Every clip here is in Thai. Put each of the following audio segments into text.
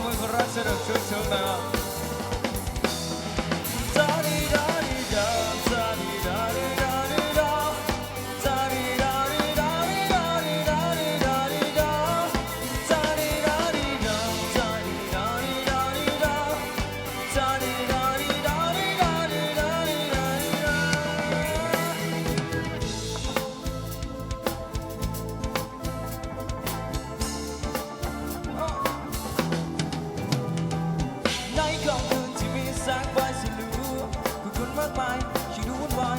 마음을 걸어라 새로 주시옵나요 ากมายชีวิตวุ่นวาย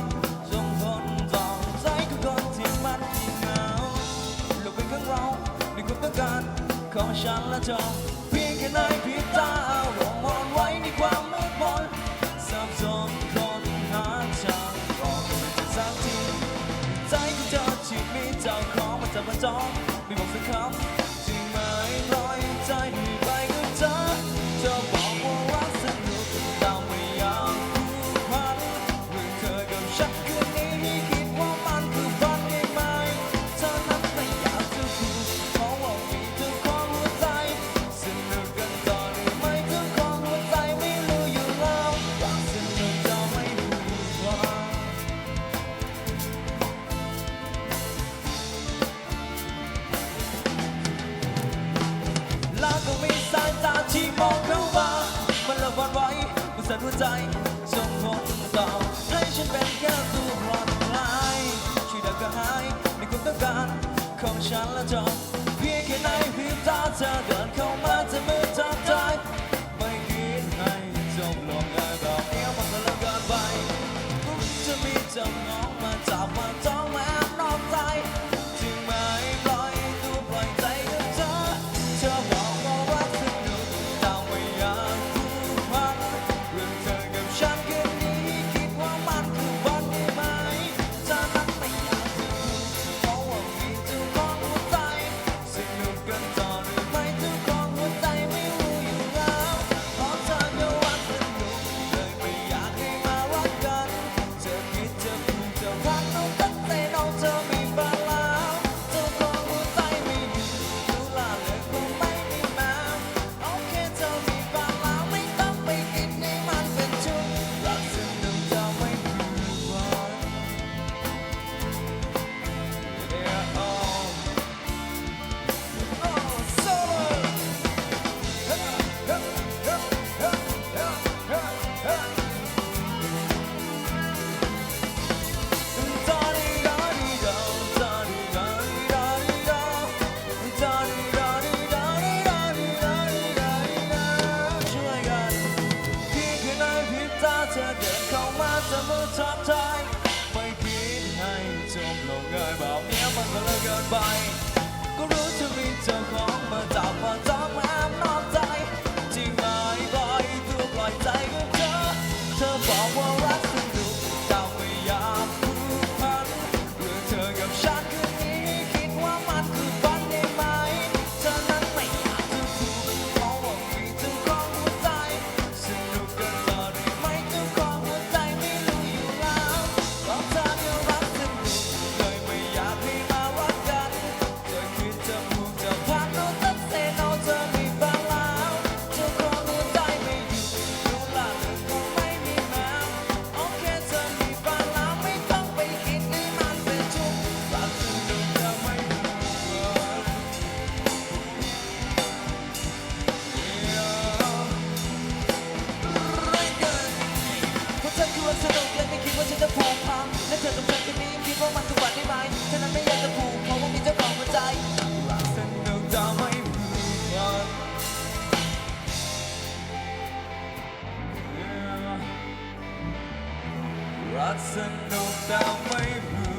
จงร่อใจทุกคนที่มันเงาโลกเป็นของเราด้วยความต้องการของฉันและเธอเพียงแค่ในพิบตาเลงมองไว้ในความมืดมนสับสนคนหาทาออกจากสักทีใจขอเธอที่มีเจ้าของมันจะมาจองไม่บอกสักคำ ใจส่งผลต่อให้ฉันเป็นแค่ตัวปลอดลายชีวิตก็หายในความต้องการของฉันและเธอเพียงแค่ในพริบตาเธอเดินเข้ามาจะมือ ทำใจ ไม่คิดให้จมลงเงยแบบนี้มันก็เลยเกินไป ฉันไม่อยากจะผูกเพราะว่ามีเจ้าของหัวใจรักสนุกจะไม่รู้วัรักสนุกจะไม่รู้